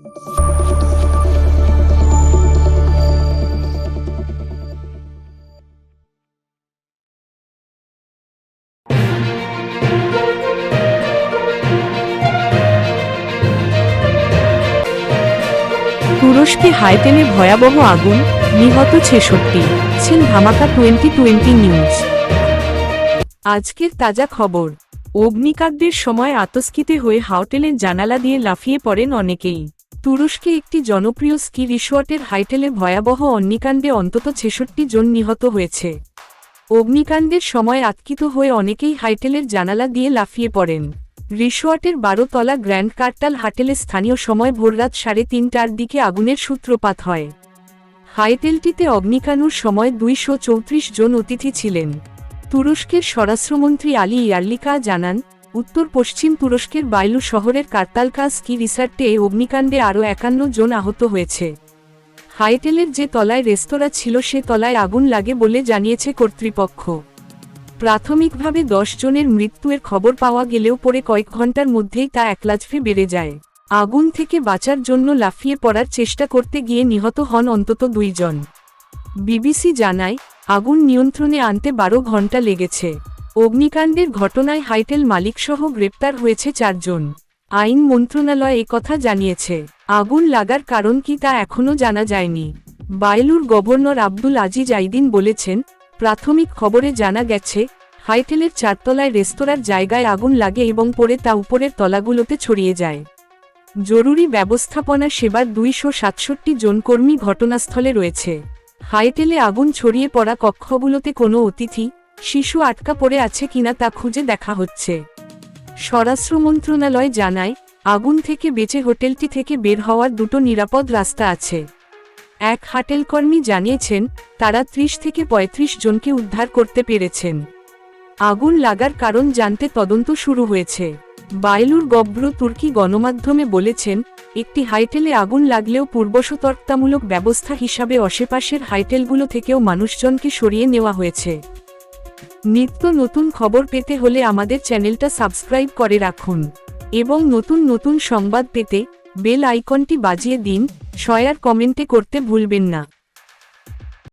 তুরস্কে হাইটেনে ভয়াবহ আগুন, নিহত ছেষট্টি। ছেন ধামাকা টোয়েন্টি টোয়েন্টি নিউজ। আজকের তাজা খবর। অগ্নিকাণ্ডের সময় আতস্কিতে হয়ে হাউটেলের জানালা দিয়ে লাফিয়ে পড়েন অনেকেই। তুরস্কে একটি জনপ্রিয় স্কি রিসোর্টের হাইটেলে ভয়াবহ অগ্নিকাণ্ডে অন্তত ছেষট্টি জন নিহত হয়েছে। অগ্নিকাণ্ডের সময় আতকিত হয়ে অনেকেই হাইটেলের জানালা দিয়ে লাফিয়ে পড়েন। রিসোর্টের বারোতলা গ্র্যান্ড কার্টাল হাটেলে স্থানীয় সময় ভোররাত সাড়ে তিনটার দিকে আগুনের সূত্রপাত হয়। হাইটেলটিতে অগ্নিকাণ্ডের সময় দুইশো চৌত্রিশ জন অতিথি ছিলেন। তুরস্কের স্বরাষ্ট্রমন্ত্রী আলী ইয়ার্লিকা জানান উত্তর পশ্চিম তুরস্কের বাইলু শহরের কার্তালকা স্কি রিসার্টে অগ্নিকাণ্ডে আরও একান্ন জন আহত হয়েছে। হাইটেলের যে তলায় রেস্তোরাঁ ছিল সে তলায় আগুন লাগে বলে জানিয়েছে কর্তৃপক্ষ। প্রাথমিকভাবে দশ জনের মৃত্যুয়ের খবর পাওয়া গেলেও পরে কয়েক ঘণ্টার মধ্যেই তা একলাজফে বেড়ে যায়। আগুন থেকে বাঁচার জন্য লাফিয়ে পড়ার চেষ্টা করতে গিয়ে নিহত হন অন্তত দুইজন বিবিসি জানায়, আগুন নিয়ন্ত্রণে আনতে বারো ঘণ্টা লেগেছে। অগ্নিকাণ্ডের ঘটনায় হাইটেল মালিকসহ গ্রেপ্তার হয়েছে চারজন। আইন মন্ত্রণালয় একথা জানিয়েছে। আগুন লাগার কারণ কি তা এখনও জানা যায়নি। বাইলুর গভর্নর আব্দুল আজিজ আইদিন বলেছেন, প্রাথমিক খবরে জানা গেছে, হাইটেলের চারতলায় রেস্তোরাঁর জায়গায় আগুন লাগে এবং পরে তা উপরের তলাগুলোতে ছড়িয়ে যায়। জরুরি ব্যবস্থাপনা সেবার দুইশো সাতষট্টি জন কর্মী ঘটনাস্থলে রয়েছে। হাইটেলে আগুন ছড়িয়ে পড়া কক্ষগুলোতে কোনো অতিথি শিশু আটকা পড়ে আছে কিনা তা খুঁজে দেখা হচ্ছে। স্বরাষ্ট্র মন্ত্রণালয় জানায়, আগুন থেকে বেঁচে হোটেলটি থেকে বের হওয়ার দুটো নিরাপদ রাস্তা আছে। এক হাটেলকর্মী জানিয়েছেন, তারা ত্রিশ থেকে ৩৫ জনকে উদ্ধার করতে পেরেছেন। আগুন লাগার কারণ জানতে তদন্ত শুরু হয়েছে। বাইলুর গব্র তুর্কি গণমাধ্যমে বলেছেন, একটি হাইটেলে আগুন লাগলেও পূর্বসতর্কতামূলক ব্যবস্থা হিসাবে আশেপাশের হাইটেলগুলো থেকেও মানুষজনকে সরিয়ে নেওয়া হয়েছে। নিত্য নতুন খবর পেতে হলে আমাদের চ্যানেলটা সাবস্ক্রাইব করে রাখুন। এবং নতুন নতুন সংবাদ পেতে বেল আইকনটি বাজিয়ে দিন শয়ার কমেন্টে করতে ভুলবেন না।